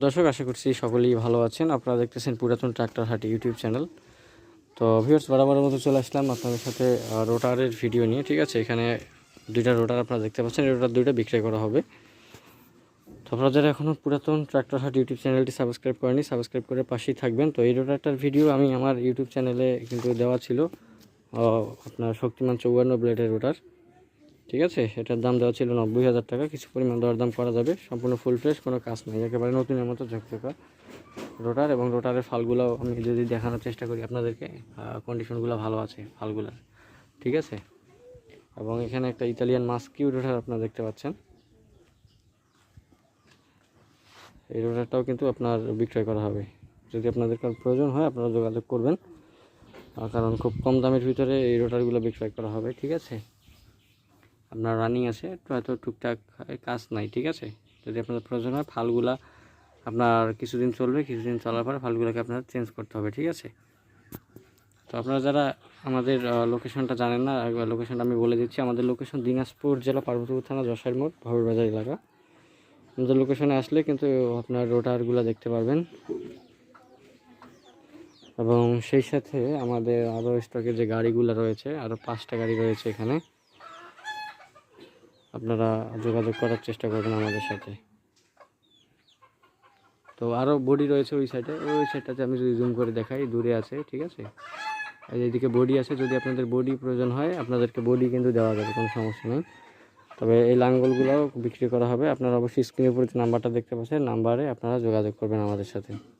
দর্শক, আশা করছি সকলেই ভালো আছেন। আপনারা দেখতেছেন পুরাতন ট্রাক্টর হাটি ইউটিউব চ্যানেল। তো ভিউয়ার্স বরাবরের মতো চলে আসলাম আপনাদের সাথে রোটারের ভিডিও নিয়ে, ঠিক আছে? এখানে দুইটা রোটার আপনারা দেখতে পাচ্ছেন রোটার দুইটা বিক্রয় করা হবে। তো আপনারা যারা এখনও পুরাতন ট্রাক্টর হাট ইউটিউব চ্যানেলটি সাবস্ক্রাইব করেনি সাবস্ক্রাইব করে পাশেই থাকবেন। তো এই রোটারটার ভিডিও আমি আমার ইউটিউব চ্যানেলে কিন্তু দেওয়া ছিল আপনার শক্তিমান চৌয়ান্ন ব্লেডের রোটার। ঠিক আছে? এটার দাম দেওয়া ছিল নব্বই হাজার টাকা। কিছু পরিমাণ দরদাম করা যাবে। সম্পূর্ণ ফুল ফ্রেশ কোনো কাজ নেই। একেবারে নতুনের মতো ঝকঝকা রোটার এবং রোটারের ফালগুলো আমি যদি দেখানোর চেষ্টা করি আপনাদেরকে কন্ডিশনগুলো ভালো আছে ফালগুলার। ঠিক আছে? এবং এখানে একটা ইতালিয়ান মাস্কিউ রোটার আপনারা দেখতে পাচ্ছেন। এই রোটারটাও কিন্তু আপনার বিক্রয় করা হবে। যদি আপনাদের প্রয়োজন হয়, আপনারা যোগাযোগ করবেন। কারণ খুব কম দামের ভিতরে এই রোটারগুলো বিক্রয় করা হবে। ঠিক আছে? আপনার রানিং আছে হয়তো টুকটাক কাজ নাই, ঠিক আছে? যদি আপনার প্রয়োজন হয়, ফালগুলা আপনার কিছুদিন চলবে, কিছুদিন চলার পরে ফালগুলোকে আপনার চেঞ্জ করতে হবে, ঠিক আছে? তো আপনারা যারা আমাদের লোকেশনটা জানেন না, একবার লোকেশনটা আমি বলে দিচ্ছি। আমাদের লোকেশন দিনাজপুর জেলা পার্বতীপুর থানা যশোর মোড় বাজার এলাকা। আমাদের লোকেশনে আসলে কিন্তু আপনার রোটারগুলো দেখতে পারবেন। এবং সেই সাথে আমাদের আরও স্টকে যে গাড়িগুলো রয়েছে, আরও পাঁচটা গাড়ি রয়েছে এখানে। আপনারা যোগাযোগ করার চেষ্টা করবেন আমাদের সাথে। তো আরও বডি রয়েছে ওই সাইডে ওই সাইডটাতে আমি যদি জুম করে দেখাই, দূরে আছে, ঠিক আছে? আর এইদিকে বডি আছে, যদি আপনাদের বডি প্রয়োজন হয়, আপনাদেরকে বডি কিন্তু দেওয়া যাবে, কোনো সমস্যা নেই। তবে এই লাঙ্গলগুলোও বিক্রি করা হবে। আপনারা অবশ্যই স্ক্রিনের উপরে নাম্বারটা দেখতে পাচ্ছেন নাম্বারে আপনারা যোগাযোগ করবেন আমাদের সাথে।